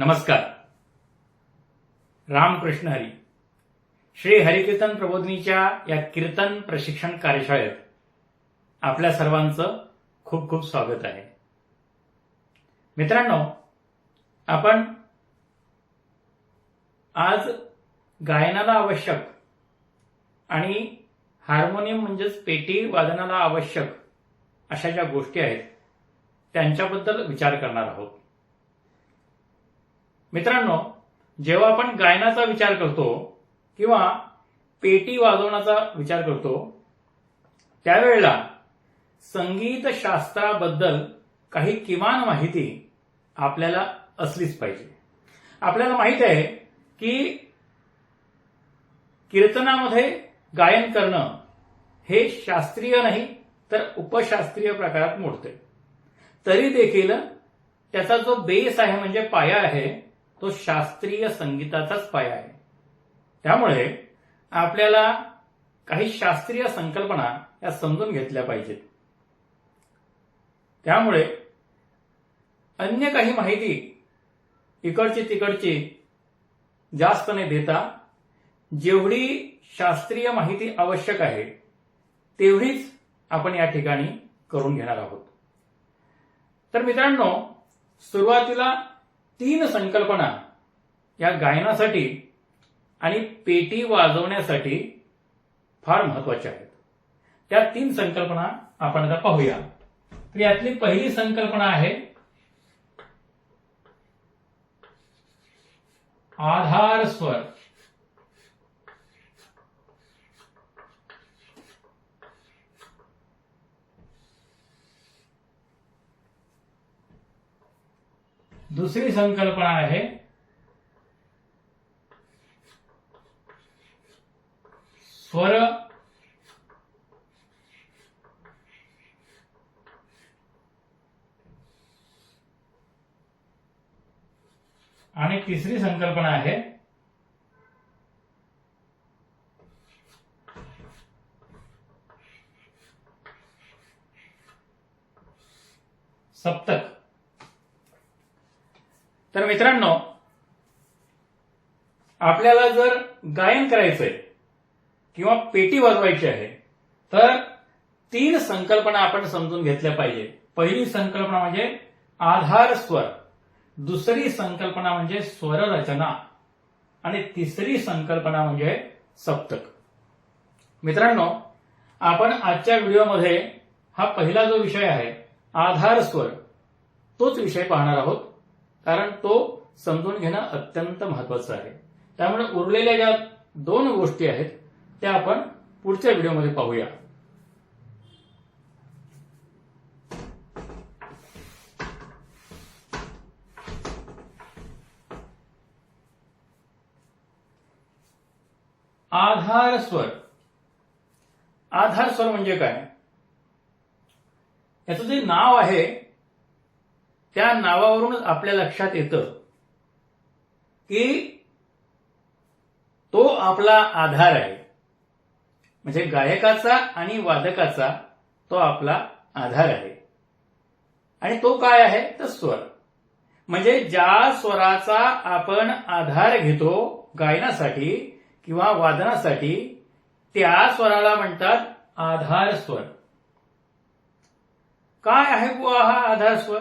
नमस्कार. रामकृष्ण हरी. श्री हरिकीर्तन प्रबोधिनीच्या या कीर्तन प्रशिक्षण कार्यशाळेत आपल्या सर्वांचं खूप खूप स्वागत आहे. मित्रांनो आपण आज गायनाला आवश्यक आणि हार्मोनियम म्हणजेच पेटी वादनाला आवश्यक अशा ज्या गोष्टी आहेत त्यांच्याबद्दल विचार करणार आहोत. मित्रांनो जेव्हा आपण गायनाचा विचार करतो किंवा पेटी वाजवण्याचा विचार करतो त्यावेळेला संगीत शास्त्राबद्दल काही किमान माहिती आपल्याला असलीच पाहिजे. आपल्याला माहीत आहे की कीर्तनामध्ये गायन करणं हे शास्त्रीय नाही तर उपशास्त्रीय प्रकारात मोडते तरी देखील त्याचा जो बेस आहे म्हणजे पाया आहे तो शास्त्रीय संगीताचाच पाया आहे. त्यामुळे आपल्याला काही शास्त्रीय संकल्पना या समजून घेतल्या पाहिजेत. त्यामुळे अन्य काही माहिती इकडची तिकडची जास्त न देता जेवढी शास्त्रीय माहिती आवश्यक आहे तेवढीच आपण या ठिकाणी करून घेणार आहोत. तर मित्रांनो सुरुवातीला तीन संकल्पना या गायनासाठी आणि पेटी वाजवण्यासाठी फार महत्त्वाच्या आहेत. त्या तीन संकल्पना आपण आता पाहूया. तर यातली पहिली संकल्पना आहे आधार स्वर. दुसरी संकल्पना आहे. स्वर आणि तिसरी संकल्पना आहे. सप्तक. तर मित्रांनो आपल्याला जर गायन करायचंय किंवा पेटी वाजवायची आहे तर तीन संकल्पना आपण समजून घेतल्या पाहिजे. पहिली संकल्पना म्हणजे आधार स्वर. दुसरी संकल्पना म्हणजे स्वर रचना. आणि तिसरी संकल्पना म्हणजे सप्तक. मित्रांनो आपण आजच्या व्हिडिओमध्ये हा पहिला जो विषय आहे आधार स्वर तोच विषय पाहणार आहोत. कारण तो समजून घेणं अत्यंत महत्वाचं आहे. त्यामुळे उरलेल्या ज्या दोन गोष्टी आहेत त्या आपण पुढच्या व्हिडिओमध्ये पाहूया. आधार स्वर. आधार स्वर म्हणजे काय? याचं जे नाव आहे त्या नावावरूनच आपल्या लक्षात येतं की तो आपला आधार आहे. म्हणजे गायकाचा आणि वादकाचा तो आपला आधार आहे. आणि तो काय आहे? तर स्वर. म्हणजे ज्या स्वराचा आपण आधार घेतो गायनासाठी किंवा वादनासाठी त्या स्वराला म्हणतात आधार स्वर. काय आहे बुवा हा आधार स्वर?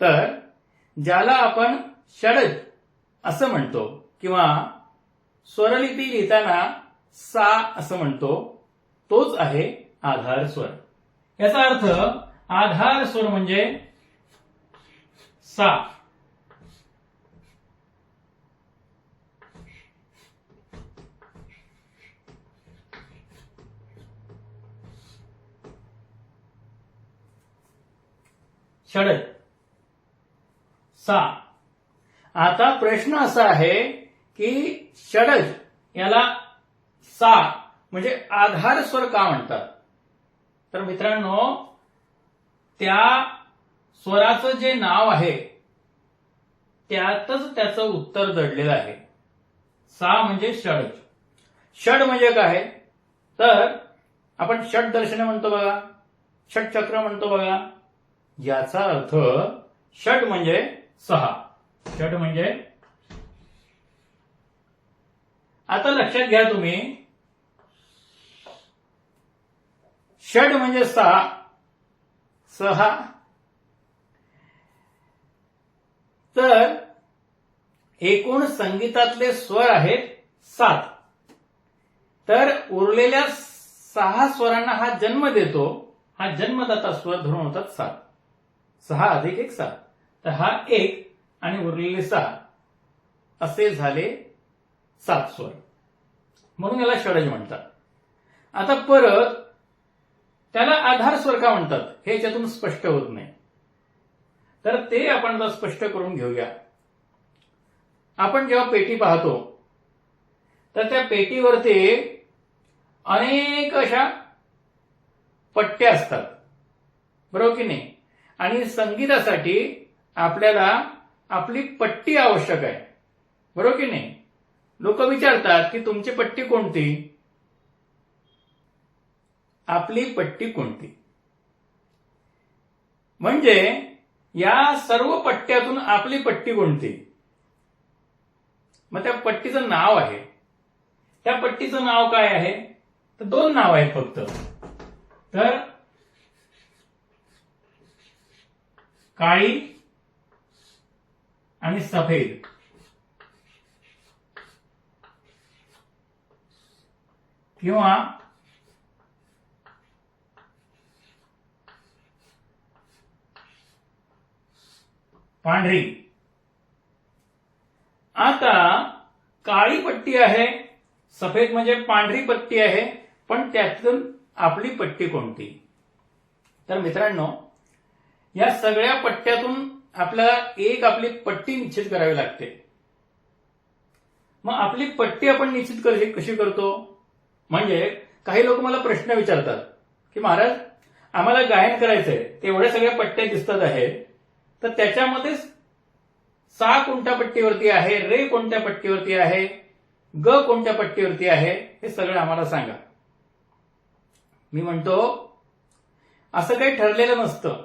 तर ज्याला आपण षडज असं म्हणतो किंवा स्वरलिपी लिहिताना सा असं म्हणतो तोच आहे आधार स्वर. याचा अर्थ आधार स्वर म्हणजे सा. षडज. सा. आता प्रश्न असा आहे की षडज याला सा म्हणजे आधार स्वर का म्हणतात. तर मित्रांनो त्या स्वराचं जे नाव आहे त्यातच त्याचं उत्तर दडलेलं आहे. सा म्हणजे षडज. षड म्हणजे काय? तर आपण षट दर्शन म्हणतो बघा षटचक्र म्हणतो बघा. याचा अर्थ षट म्हणजे सहा. शेवट म्हणजे? आता लक्षात घ्या तुम्ही. षड म्हणजे सहा. सहा. तर एकूण संगीतातले स्वर आहेत सात. तर उरलेल्या सहा स्वरांना हा जन्म देतो. हा जन्मदाता स्वर धरून होतात सात. सहा अधिक एक सात. तर हा एक आणि उरलेले सहा. असे झाले सात स्वर. म्हणून याला षडज म्हणतात. आता परत त्याला आधार स्वर का म्हणतात? हे याच्यातून स्पष्ट होत नाही. तर ते आपण स्पष्ट करून घेऊया. आपण जेव्हा पेटी पाहतो तर त्या पेटीवरती अनेक अशा पट्ट्या असतात. बरोबर की नाही? आणि संगीतासाठी आपल्याला आपली पट्टी आवश्यक आहे. बरोबर की नाही? लोक विचारतात की तुमची पट्टी कोणती? आपली पट्टी कोणती? म्हणजे या सर्व पट्ट्यातून आपली पट्टी कोणती? मग त्या पट्टीचं नाव आहे. त्या पट्टीचं नाव काय आहे? तर दोन नाव आहेत फक्त. तर काळी आणि सफेद. किंवा पांढरी. आता काळी पट्टी आहे. सफेद म्हणजे पांढरी पट्टी आहे. पण त्यातून आपली पट्टी कोणती? तर मित्रांनो या सगळ्या पट्ट्यातून आपल्याला एक आपली पट्टी निश्चित करावी लागते. मग आपली पट्टी आपण निश्चित कशी कशी करतो? म्हणजे काही लोक मला प्रश्न विचारतात की महाराज आम्हाला गायन करायचंय तेवढ्या सगळ्या पट्ट्या दिसतात आहे तर त्याच्यामध्ये सा कोणत्या पट्टीवरती आहे रे कोणत्या पट्टीवरती आहे ग कोणत्या पट्टीवरती आहे हे सगळं आम्हाला सांगा. मी म्हणतो असं काही ठरलेलं नसतं.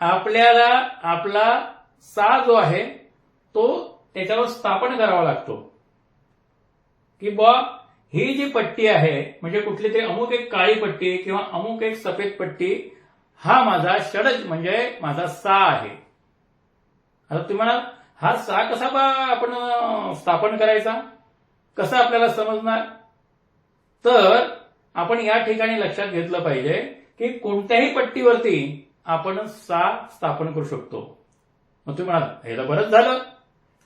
आपल्याला आपला सा जो आहे तो त्याच्यावर स्थापन करावा लागतो. की बा ही जी पट्टी आहे म्हणजे कुठली तरी अमुक एक काळी पट्टी किंवा अमुक एक सफेद पट्टी हा माझा षडज म्हणजे माझा सा आहे. आता तुम्ही म्हणाल हा सा कसा बा आपण स्थापन करायचा? कसा आपल्याला समजणार? तर आपण या ठिकाणी लक्षात घेतलं पाहिजे की कोणत्याही पट्टीवरती आपण सा स्थापन करू शकतो. मग तुम्ही म्हणाल ह्याला तर बरंच झालं.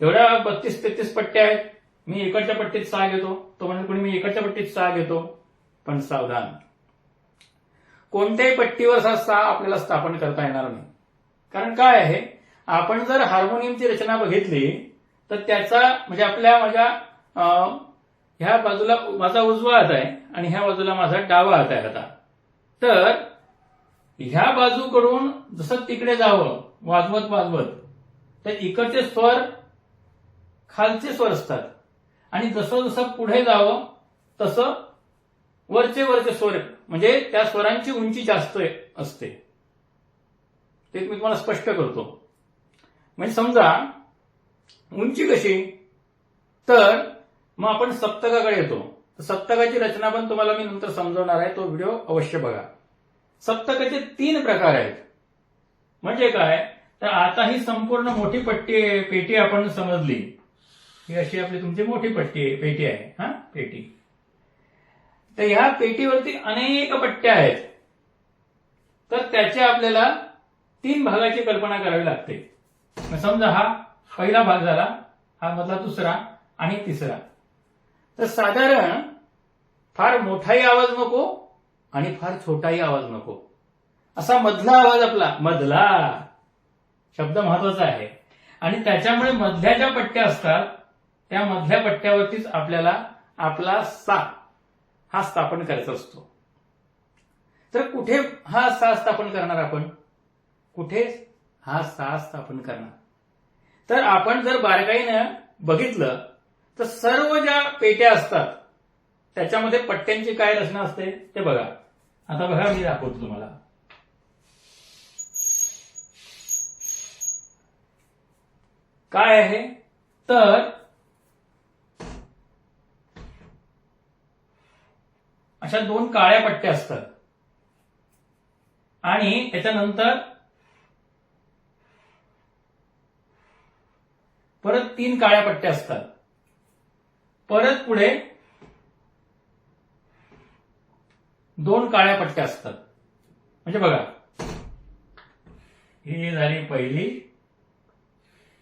एवढ्या बत्तीस तेहतीस पट्ट्या आहेत. मी इकडच्या पट्टीत सहा घेतो. तो म्हणजे कोणी मी इकडच्या पट्टीत सहा घेतो. पण सावधान. कोणत्याही पट्टीवर हा सा आपल्याला स्थापन करता येणार नाही. कारण काय आहे? आपण जर हार्मोनियमची रचना बघितली तर त्याचा म्हणजे आपल्या माझ्या ह्या बाजूला माझा उजवा हात आहे आणि ह्या बाजूला माझा डावा हात आहे आता. तर ह्या बाजूकडून जसं तिकडे जावं वाजवत वाजवत तर इकडचे स्वर खालचे स्वर असतात. आणि जसं जसं पुढे जावं तसं वरचे वरचे स्वर म्हणजे त्या स्वरांची उंची जास्त असते. ते मी तुम्हाला स्पष्ट करतो. म्हणजे समजा उंची कशी? तर मग आपण सप्तकाकडे येतो. तर सप्तकाची रचना पण तुम्हाला मी नंतर समजवणार आहे. तो व्हिडिओ अवश्य बघा. सप्तकाचे तीन प्रकार आहेत. म्हणजे काय? तर आता ही संपूर्ण मोठी पट्टी पेटी आपण समजली. ही अशी आपली तुमची मोठी पट्टी पेटी आहे हा पेटी. तर ह्या पेटीवरती अनेक पट्ट्या आहेत. तर त्याच्या आपल्याला तीन भागाची कल्पना करावी लागते. समजा हा पहिला भाग झाला हा मधला दुसरा आणि तिसरा. तर साधारण फार मोठाही आवाज नको आणि फार छोटाही आवाज नको. असा मधला आवाज आपला. मधला. शब्द महत्त्वाचा आहे. आणि त्याच्यामुळे मधल्या ज्या पट्ट्या असतात त्या मधल्या पट्ट्यावरतीच आपल्याला आपला सा हा स्थापन करायचा असतो. तर कुठे हा सा स्थापन करणार आपण? कुठे हा सा स्थापन करणार? तर आपण जर बारकाईनं बघितलं तर सर्व ज्या पेट्या असतात त्याच्यामध्ये पट्ट्यांची काय रचना असते ते बघा. आता बघा मी दाखवतो तुम्हाला. काय आहे? तर अशा दोन काळ्या पट्ट्या असतात. आणि त्याच्यानंतर परत तीन काळ्या पट्ट्या असतात. परत पुढे दोन काळ्या पट्ट्या असतात. म्हणजे बघा. ही झाली पहिली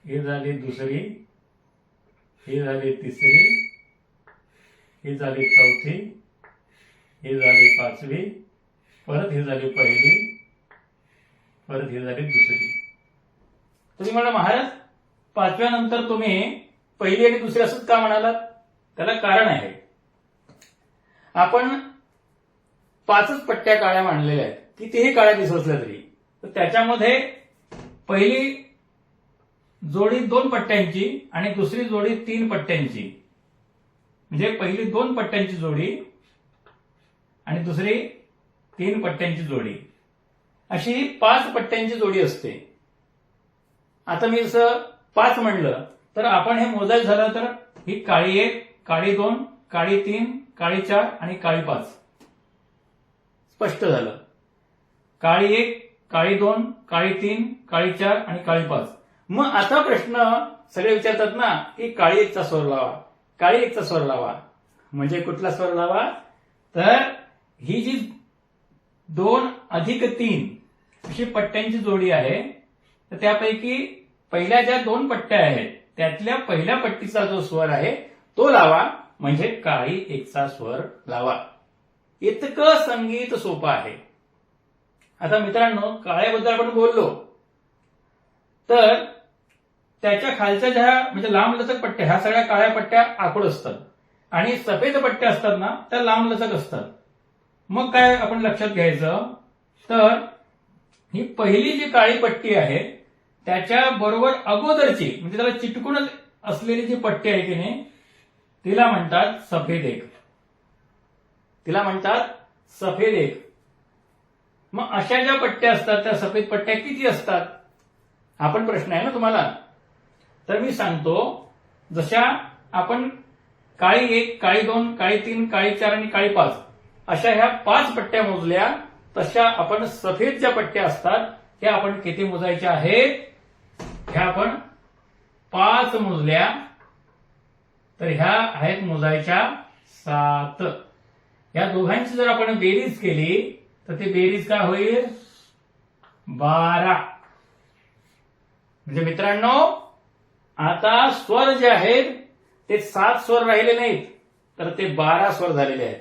ही झाली दुसरी ही झाली तिसरी ही झाली चौथी ही झाली पाचवी परत ही झाली पहिली परत ही झाली दुसरी. तुम्ही मला महाराज पाचव्या नंतर तुम्ही पहिली आणि दुसरी असंच का म्हणालात? त्याला कारण आहे. आपण पाचच पट्ट्या काळ्या मांडलेल्या आहेत. कितीही काळ्या दिसल्या तरी. तर त्याच्यामध्ये पहिली जोडी दोन पट्ट्यांची आणि दुसरी जोडी तीन पट्ट्यांची. म्हणजे पहिली दोन पट्ट्यांची जोडी आणि दुसरी तीन पट्ट्यांची जोडी. अशी ही पाच पट्ट्यांची जोडी असते. आता मी जसं पाच म्हणलं तर आपण हे मोजायचं झालं तर ही काळी एक काळी दोन काळी तीन काळी चार आणि काळी पाच. स्पष्ट झालं. काळी एक काळी दोन काळी तीन काळी चार आणि काळी पाच. मग आता प्रश्न सगळे विचारतात ना की काळी एकचा स्वर लावा. काळी एकचा स्वर लावा. म्हणजे कुठला स्वर लावा? तर ही जी दोन अधिक तीन अशी पट्ट्यांची जोडी आहे तर त्यापैकी पहिल्या ज्या दोन पट्ट्या आहेत त्यातल्या पहिल्या पट्टीचा जो स्वर आहे तो लावा. म्हणजे काळी एकचा स्वर लावा. इतकं संगीत सोपं आहे. आता मित्रांनो काळ्याबद्दल आपण बोललो. तर त्याच्या खालच्या ज्या म्हणजे लांब लचक पट्ट्या ह्या सगळ्या काळ्या पट्ट्या आखूड असतात. आणि सफेद पट्ट्या असतात ना त्या लांब लचक असतात. मग काय आपण लक्षात घ्यायचं? तर ही पहिली जी काळी पट्टी आहे त्याच्या बरोबर अगोदरची म्हणजे त्याला चिटकून असलेली जी पट्टी आहे की नाही तिला म्हणतात सफेद एक. तिला म्हणतात सफेद एक. मग अशा ज्या पट्ट्या असतात त्या सफेद पट्ट्या किती असतात? हा पण प्रश्न आहे ना तुम्हाला. तर मी सांगतो जशा आपण काळी एक काळी दोन काळी तीन काळी चार आणि काळी पाच अशा ह्या पाच पट्ट्या मोजल्या तशा आपण सफेद ज्या पट्ट्या असतात त्या आपण किती मोजायच्या आहेत ह्या आपण पाच मोजल्या तर ह्या आहेत मोजायच्या सात. या दोघांची जर आपण बेरीज केली तर ते बेरीज काय होईल? बारा. म्हणजे मित्रांनो आता स्वर जे आहेत ते सात स्वर राहिले नाहीत तर ते बारा स्वर झालेले आहेत.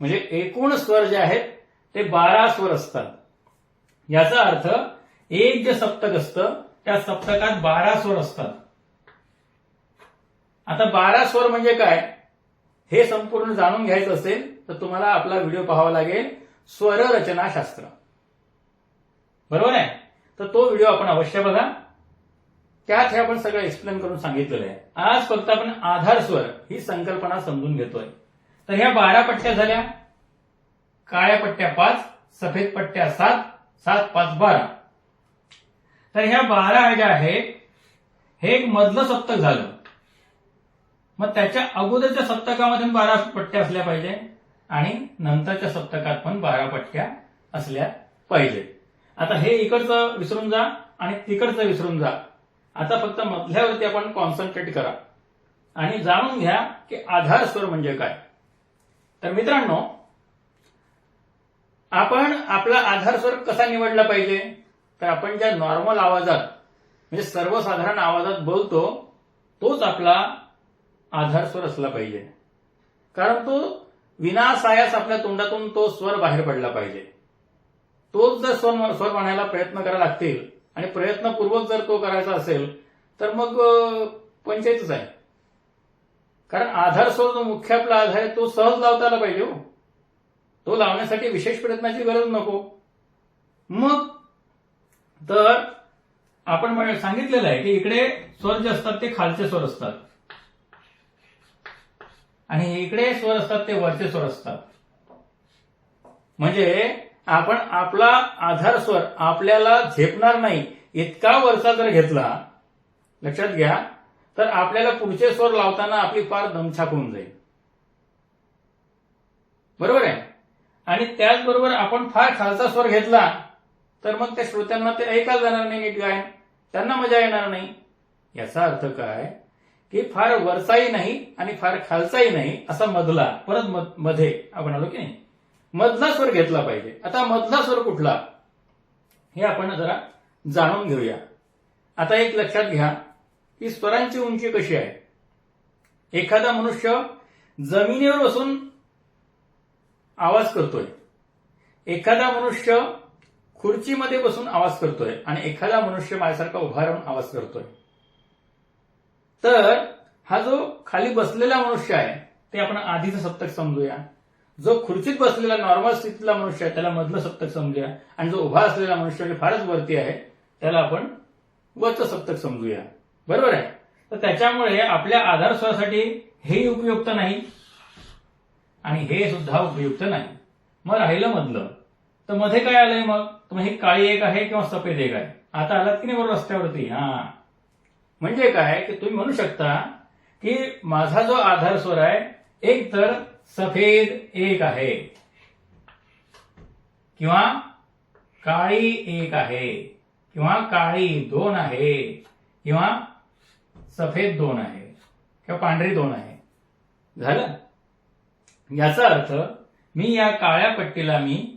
म्हणजे एकूण स्वर जे आहेत ते बारा स्वर असतात. याचा अर्थ एक जे सप्तक असतं त्या सप्तकात बारा स्वर असतात. आता बारा स्वर म्हणजे काय? हे संपूर्ण जाणून घ्यायचं असेल तर तुम्हाला आपला व्हिडिओ पाहावा लागेल. स्वर रचना शास्त्र बरोबर आहे? तर तो व्हिडिओ आपण अवश्य बघा. त्यात हे आपण सगळं एक्सप्लेन करून सांगितलेलं आहे. आज फक्त आपण आधार स्वर ही संकल्पना समजून घेतोय. तर ह्या बारा पट्ट्या झाल्या. काळ्या पट्ट्या पाच सफेद पट्ट्या सात सात पाच बारा. तर ह्या बारा ज्या आहेत हे एक मधलं सप्तक झालं. मग त्याच्या अगोदरच्या सप्तकामध्ये बारा पट्ट्या असल्या पाहिजे. आणि नंतरच्या सप्तकात पण बारा पट्ट्या असल्या पाहिजे. आता हे इकडचं विसरून जा आणि तिकडचं विसरून जा. आता फक्त मधल्यावरती आपण कॉन्सन्ट्रेट करा. आणि जाणून घ्या की आधार स्वर म्हणजे काय. तर मित्रांनो आपण आपला आधार स्वर कसा निवडला पाहिजे? तर आपण ज्या नॉर्मल आवाजात म्हणजे सर्वसाधारण आवाजात बोलतो तोच आपला आधार स्वर असला पाहिजे. कारण तो विनासायास आपल्या तोंडातून तो स्वर बाहेर पडला पाहिजे. तोच जर स्वर स्वर म्हणायला प्रयत्न करायला लागतील आणि प्रयत्नपूर्वक जर तो करायचा असेल तर मग पंचायतच आहे. कारण आधार स्वर जो मुख्य आपला आधार आहे तो सहज लावता आला पाहिजे हो. तो लावण्यासाठी विशेष प्रयत्नाची गरज नको. मग तर आपण सांगितलेलं आहे की इकडे स्वर जे असतात ते खालचे स्वर असतात. आणि इकडे स्वर असतात ते वरचे स्वर असतात. म्हणजे आपण आपला आधार स्वर आपल्याला झेपणार नाही इतका वरचा जर घेतला लक्षात घ्या तर आपल्याला पुढचे स्वर लावताना आपली फार दमछाक होऊन जाईल. बरोबर आहे? आणि त्याचबरोबर आपण फार खालचा स्वर घेतला तर मग त्या श्रोत्यांना ते ऐकायला जाणार नाही नीट गायन. त्यांना मजा येणार नाही. याचा अर्थ काय? की फार वरचाही नाही आणि फार खालचाही नाही असा मधला परत मध- मध्ये आपण आलो की नाही? मधला स्वर घेतला पाहिजे. आता मधला स्वर कुठला? हे आपण जरा जाणून घेऊया. आता एक लक्षात घ्या की स्वरांची उंची कशी आहे? एखादा मनुष्य जमिनीवर बसून आवाज करतोय. एखादा मनुष्य खुर्चीमध्ये बसून आवाज करतोय आणि एखादा मनुष्य माझ्यासारखा उभा राहून आवाज करतोय. तर हा जो खाली बसलेला मनुष्य आहे ते आपण आधीचं सप्तक समजूया. जो खुर्चीत बसलेला नॉर्मल स्थितीतला मनुष्य आहे त्याला मधलं सप्तक समजूया. आणि जो उभा असलेला मनुष्य म्हणजे फारच वरती आहे त्याला आपण वरचं सप्तक समजूया. बरोबर आहे? तर त्याच्यामुळे आपल्या आधार स्वरासाठी हे उपयुक्त नाही आणि हे सुद्धा उपयुक्त नाही. मग राहिलं मधलं. तर मध्ये काय आलंय मग? तुम्ही हे काळी एक आहे किंवा सफेद एक आहे? आता आलात की नाही बरोबर रस्त्यावरती? हा. म्हणजे काय की तुम्ही म्हणू शकता की माझा जो आधार स्वर आहे एक तर सफेद एक आहे. किंवा काळी एक आहे. किंवा काळी दोन आहे. किंवा सफेद दोन आहे. किंवा पांढरी दोन आहे. झालं? याचा अर्थ मी या काळ्या पट्टीला मी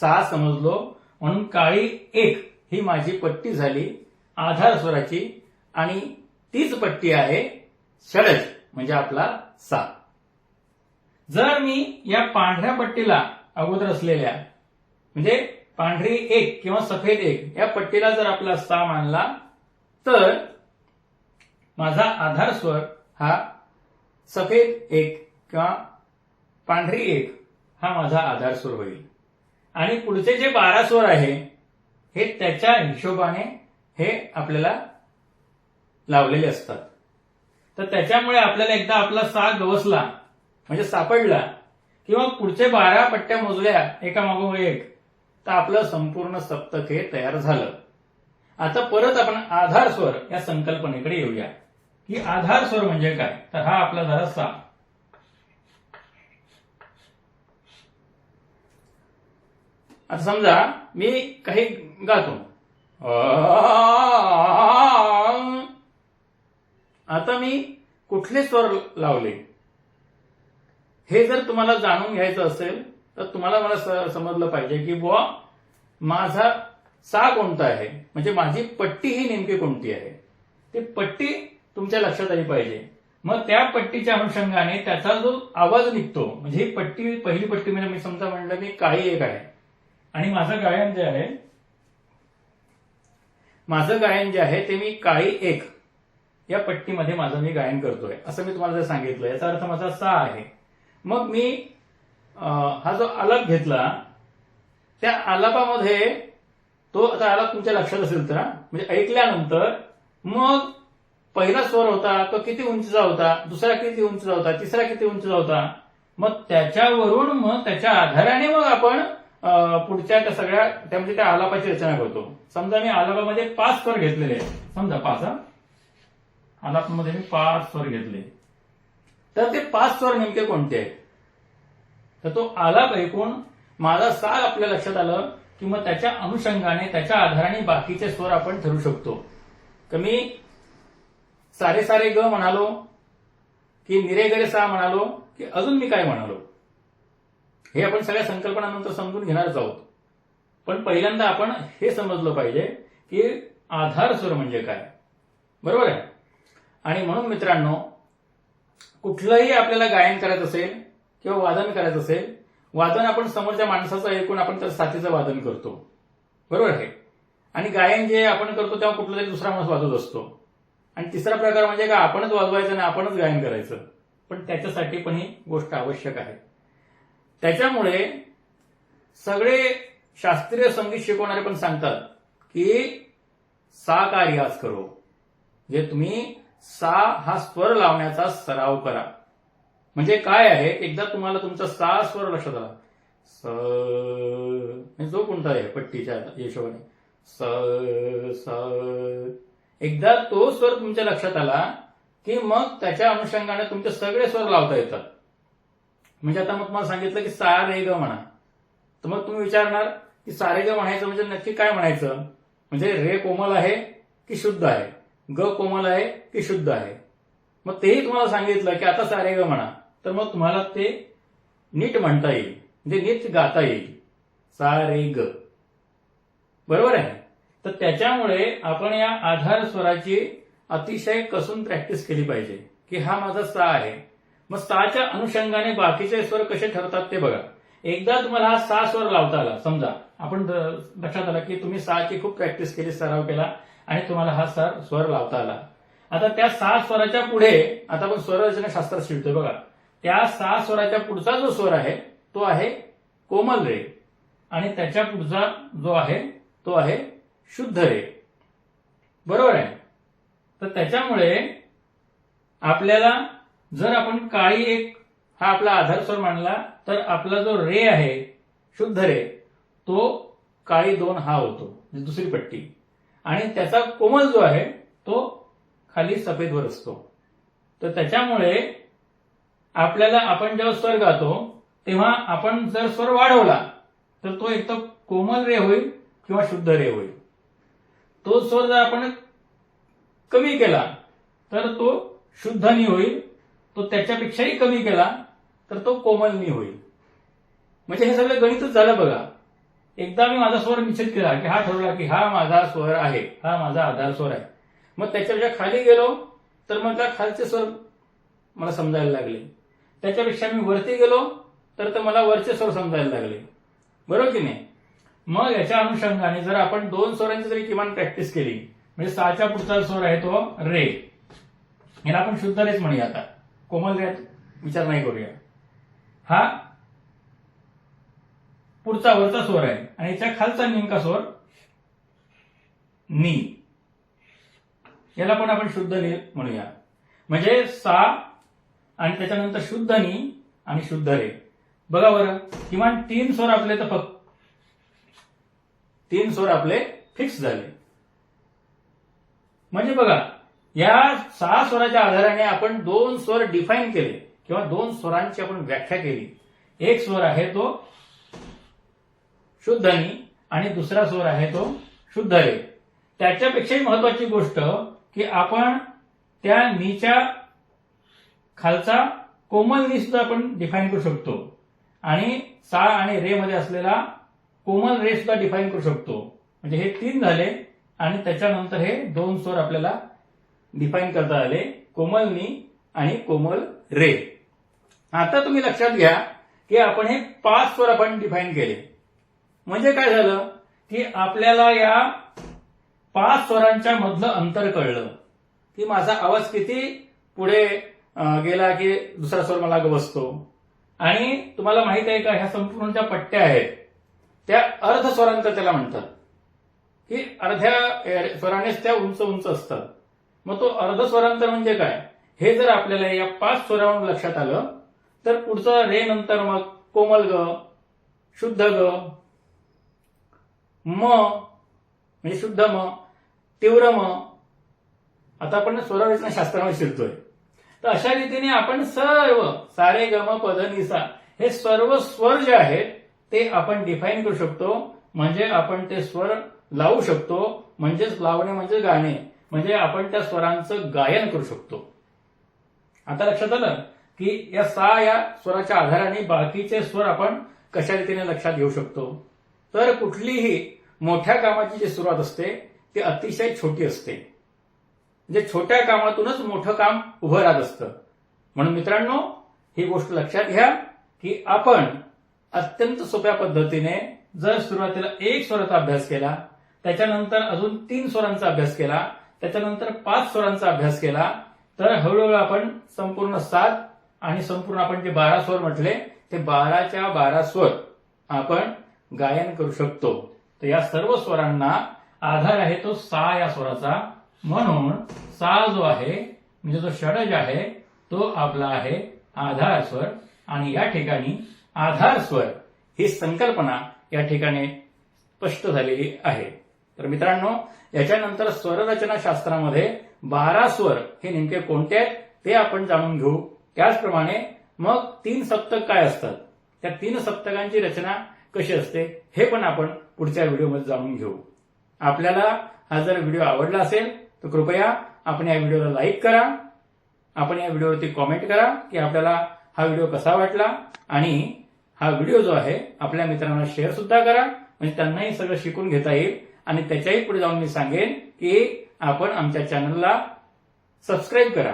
सहा समजलो म्हणून काळी एक ही माझी पट्टी झाली. आधार स्वराची आणि तीच पट्टी आहे षडज म्हणजे आपला सा. जर मी या पांढऱ्या पट्टीला अगोदर असलेल्या म्हणजे पांढरी एक किंवा सफेद एक या पट्टीला जर आपला सा मानला तर माझा आधार स्वर हा सफेद एक किंवा पांढरी एक हा माझा आधार स्वर होईल. आणि पुढचे जे बारा स्वर आहे हे त्याच्या हिशोबाने हे आपल्याला लावलेले असतात. तर त्याच्यामुळे आपल्याला एकदा आपला साग गवसला म्हणजे सापडला किंवा पुढचे बारा पट्ट्या मोजल्या एका मागोमाग एक तर आपलं संपूर्ण सप्तक हे तयार झालं. आता परत आपण आधार स्वर या संकल्पनेकडे येऊया. की आधार स्वर म्हणजे काय? तर हा आपला झाला सा आता समजा मी काही गातो. आता मी कुठले स्वर लावले? हे जर तुम्हाला जाणून घ्यायचं असेल तर तुम्हाला मला समजलं पाहिजे की बुवा माझा सा कोणता आहे? म्हणजे माझी पट्टी ही नेमकी कोणती आहे? ती पट्टी तुमच्या लक्षात आली पाहिजे. मग त्या पट्टीच्या अनुषंगाने त्याचा जो आवाज निघतो म्हणजे ही पट्टी पहिली पट्टी म्हणजे मी समजा म्हणलं मी काळी एक आहे. आणि माझं गायन जे आहे माझं गायन जे आहे ते मी काळी एक या पट्टीमध्ये माझं मी गायन करतोय असं मी तुम्हाला जर सांगितलं याचा अर्थ माझा सा आहे. मग मी हा जो आलाप घेतला त्या आलापामध्ये तो आता आलाप तुमच्या लक्षात असेल तर म्हणजे ऐकल्यानंतर मग पहिला स्वर होता तो किती उंचीचा होता दुसरा किती उंचीचा होता तिसरा किती उंचीचा होता मग त्याच्यावरून मग त्याच्या आधाराने मग आपण पुढच्या त्या सगळ्या त्यामध्ये त्या आलापाची रचना करतो. समजा मी आलापामध्ये पाच स्वर घेतलेले आहेत. समजा पाच हा. आलापमध्ये मी पाच स्वर घेतले. तर ते पाच स्वर नेमके कोणते आहेत? तर तो आलाप ऐकून माझा साल आपल्या लक्षात आलं की मग त्याच्या अनुषंगाने त्याच्या आधाराने बाकीचे स्वर आपण ठरू शकतो. तर मी सारे सारे ग म्हणालो की निरे गरे सा म्हणालो की अजून मी काय म्हणालो? हे आपण सगळ्या संकल्पनानंतर समजून घेणारच आहोत. पण पहिल्यांदा आपण हे समजलं पाहिजे की आधार स्वर म्हणजे काय? बरोबर आहे? आणि म्हणून मित्रांनो कुठलंही आपल्याला गायन करायचं असेल किंवा वादन करायचं असेल वादन आपण समोरच्या माणसाचं ऐकून आपण त्या साथीचं वादन करतो. बरोबर आहे? आणि गायन जे आपण करतो तेव्हा कुठला तरी दुसरा माणूस वाजवत असतो. आणि तिसरा प्रकार म्हणजे का आपणच वाजवायचं आणि आपणच गायन करायचं. पण त्याच्यासाठी पण ही गोष्ट आवश्यक आहे. त्याच्यामुळे सगळे शास्त्रीय संगीत शिकवणारे पण सांगतात की सा का रियाज करो. म्हणजे तुम्ही सा हा स्वर लावण्याचा सराव करा. म्हणजे काय आहे? एकदा तुम्हाला तुमचा सा स्वर लक्षात आला. स म्हणजे जो कोणता आहे? पट्टीच्या हिशोबाने स स. एकदा तो स्वर तुमच्या लक्षात आला की मग त्याच्या अनुषंगाने तुमचे सगळे स्वर लावता येतात. म्हणजे आता मग तुम्हाला सांगितलं की सा रे ग म्हणा. तर मग तुम्ही विचारणार की सारे ग म्हणायचं म्हणजे नक्की काय म्हणायचं? म्हणजे रे कोमल आहे की शुद्ध आहे? ग कोमल आहे की शुद्ध आहे? मग तेही तुम्हाला सांगितलं की आता सारे ग म्हणा. तर मग तुम्हाला ते नीट म्हणता येईल. म्हणजे नीट गाता येईल. सा रे ग. बरोबर आहे? तर त्याच्यामुळे आपण या आधार स्वराची अतिशय कसून प्रॅक्टिस केली पाहिजे की हा माझा सा आहे. मग साच्या अनुषंगाने बाकीचे स्वर कसे ठरतात ते बघा. एकदा तुम्हाला हा सा स्वर लावता आला समजा आपण लक्षात आला की तुम्ही साची खूप प्रॅक्टिस केली सराव केला आणि तुम्हाला हा सा स्वर लावता आला. आता त्या सहा स्वराच्या पुढे आता आपण स्वररचना शास्त्र शिकतोय बघा. त्या सहा स्वराच्या पुढचा जो स्वर आहे तो आहे कोमल रे. आणि त्याच्या पुढचा जो आहे तो आहे शुद्ध रे. बरोबर आहे? तर त्याच्यामुळे आपल्याला जर आपण काळी एक हा आपला आधार स्वर मानला तर आपला जो रे आहे शुद्ध रे तो काळी दोन हा होतो म्हणजे दुसरी पट्टी. आणि त्याचा कोमल जो आहे तो खाली सफेदवर असतो. तर त्याच्यामुळे आपल्याला आपण जेव्हा स्वर गातो तेव्हा आपण जर स्वर वाढवला तर तो एक तर कोमल रे होईल किंवा शुद्ध रे होईल. तो स्वर जर आपण कमी केला तर तो शुद्धनी होईल तो त्याच्यापेक्षाही कमी केला तर तो कोमलनी होईल. म्हणजे हे सगळं गणितच झालं बघा. एकदा मी माझा स्वर निश्चित केला की हा ठरवला की हा माझा स्वर आहे हा माझा आधार स्वर आहे. मग त्याच्यापेक्षा खाली गेलो तर मग त्या खालचे स्वर मला समजायला लागले. त्याच्यापेक्षा मी वरती गेलो तर ते मला वरचे स्वर समजायला लागले. बरोबर की नाही? मग याच्या अनुषंगाने जर आपण दोन स्वरांची जरी किमान प्रॅक्टिस केली म्हणजे सहाच्या पुढचा स्वर आहे तो रे. याला आपण शुद्ध रेच म्हणूया आता. कोमल विचार नाही करूया. हा? पुढचा वरचा स्वर आहे. आणि याच्या खालचा नेमका स्वर नी. याला पण आपण शुद्ध नी म्हणूया. म्हणजे सा आणि त्याच्यानंतर शुद्ध नी आणि शुद्ध रे. बघा बरं किमान तीन स्वर आपले तर फक्त तीन स्वर आपले फिक्स झाले. म्हणजे बघा या सहा स्वराच्या आधाराने आपण दोन स्वर डिफाईन केले किंवा दोन स्वरांची आपण व्याख्या केली. एक स्वर आहे तो शुद्ध नी आणि दुसरा स्वर आहे तो शुद्ध रे त्याच्यापेक्षाही महत्वाची गोष्ट की आपण त्या नीच्या खालचा कोमल नी सुद्धा आपण डिफाईन करू शकतो. आणि सा आणि रे मध्ये असलेला कोमल रे सुद्धा डिफाईन करू शकतो. म्हणजे हे तीन झाले आणि त्याच्यानंतर हे दोन स्वर आपल्याला डिफाईन करता आले कोमल नी आणि कोमल रे. आता तुम्ही लक्षात घ्या की आपण हे पाच स्वर आपण डिफाईन केले. म्हणजे काय झालं? की आपल्याला या पाच स्वरांच्या मधलं अंतर कळलं. की माझा आवाज किती पुढे गेला की दुसरा स्वर मला ग बसतो. आणि तुम्हाला माहीत आहे का ह्या संपूर्ण ज्या पट्ट्या आहेत त्या अर्ध स्वरांत त्याला म्हणतात. की अर्ध्या स्वरानेच त्या उंच उंच असतात. मग तो अर्ध स्वरांतर म्हणजे काय? हे जर आपल्याला या पाच स्वरावरून लक्षात आलं तर पुढचं रे नंतर मग कोमल ग शुद्ध ग म म्हणजे शुद्ध म तीव्र म. आता आपण स्वररचना शास्त्रामध्ये शिरतोय. तर अशा रीतीने आपण सर्व सारे गम पद निसा हे सर्व स्वर जे आहेत ते आपण डिफाईन करू शकतो. म्हणजे आपण ते स्वर लावू शकतो. म्हणजेच लावणे म्हणजे गाणे. म्हणजे आपण त्या स्वरांचं गायन करू शकतो. आता लक्षात आलं की या सहा या स्वराच्या आधाराने बाकीचे स्वर आपण कशा रीतीने लक्षात घेऊ शकतो? तर कुठलीही मोठ्या कामाची जी सुरुवात असते ती अतिशय छोटी असते. म्हणजे छोट्या कामातूनच मोठं काम उभं राहत असतं. म्हणून मित्रांनो ही गोष्ट लक्षात घ्या की आपण अत्यंत सोप्या पद्धतीने जर सुरुवातीला एक स्वराचा अभ्यास केला त्याच्यानंतर अजून तीन स्वरांचा अभ्यास केला त्याच्यानंतर पाच स्वरांचा अभ्यास केला तर हळूहळू आपण संपूर्ण सात आणि संपूर्ण आपण जे बारा स्वर म्हटले ते बाराच्या बारा स्वर आपण गायन करू शकतो. तर या सर्व स्वरांना आधार आहे तो सा या स्वराचा. म्हणून सा जो आहे म्हणजे जो षडज आहे तो आपला आहे आधार स्वर. आणि या ठिकाणी आधार स्वर ही संकल्पना या ठिकाणी स्पष्ट झालेली आहे. तर मित्रांनो याच्यानंतर स्वररचना शास्त्रामध्ये बारा स्वर हे नेमके कोणते आहेत ते आपण जाणून घेऊ. त्याचप्रमाणे मग तीन सप्तक काय असतात? त्या तीन सप्तकांची रचना कशी असते हे पण आपण पुढच्या व्हिडिओमध्ये जाणून घेऊ. आपल्याला हा जर व्हिडिओ आवडला असेल तर कृपया आपण या व्हिडिओला लाईक करा आपण या व्हिडिओवरती कॉमेंट करा की आपल्याला हा व्हिडिओ कसा वाटला आणि हा व्हिडिओ जो आहे आपल्या मित्रांना शेअर सुद्धा करा म्हणजे त्यांनाही सगळं शिकून घेता येईल. आणि त्याच्याही पुढे जाऊन मी सांगेन की आपण आमच्या चॅनलला सबस्क्राईब करा.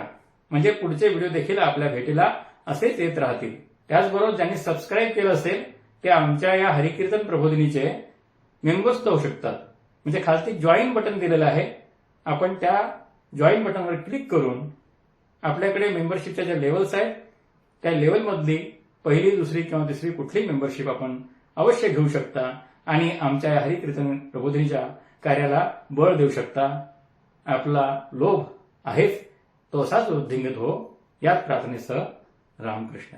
म्हणजे पुढचे व्हिडिओ देखील आपल्या भेटीला असेच येत राहतील. त्याचबरोबर ज्यांनी सबस्क्राईब केलं असेल ते आमच्या या हरिकीर्तन प्रबोधिनीचे मेंबर्स होऊ शकतात. म्हणजे खालती जॉईन बटन दिलेलं आहे. आपण त्या जॉईन बटनवर क्लिक करून आपल्याकडे मेंबरशिपच्या ज्या लेवल्स आहेत त्या लेवलमधली पहिली दुसरी किंवा तिसरी कुठलीही मेंबरशिप आपण अवश्य घेऊ शकता. आणि आमच्या या हरिकीर्तन प्रबोधिनीच्या कार्याला बळ देऊ शकता. आपला लोभ आहेच तो असाच उद्धिंगत हो याच प्रार्थनेसह रामकृष्ण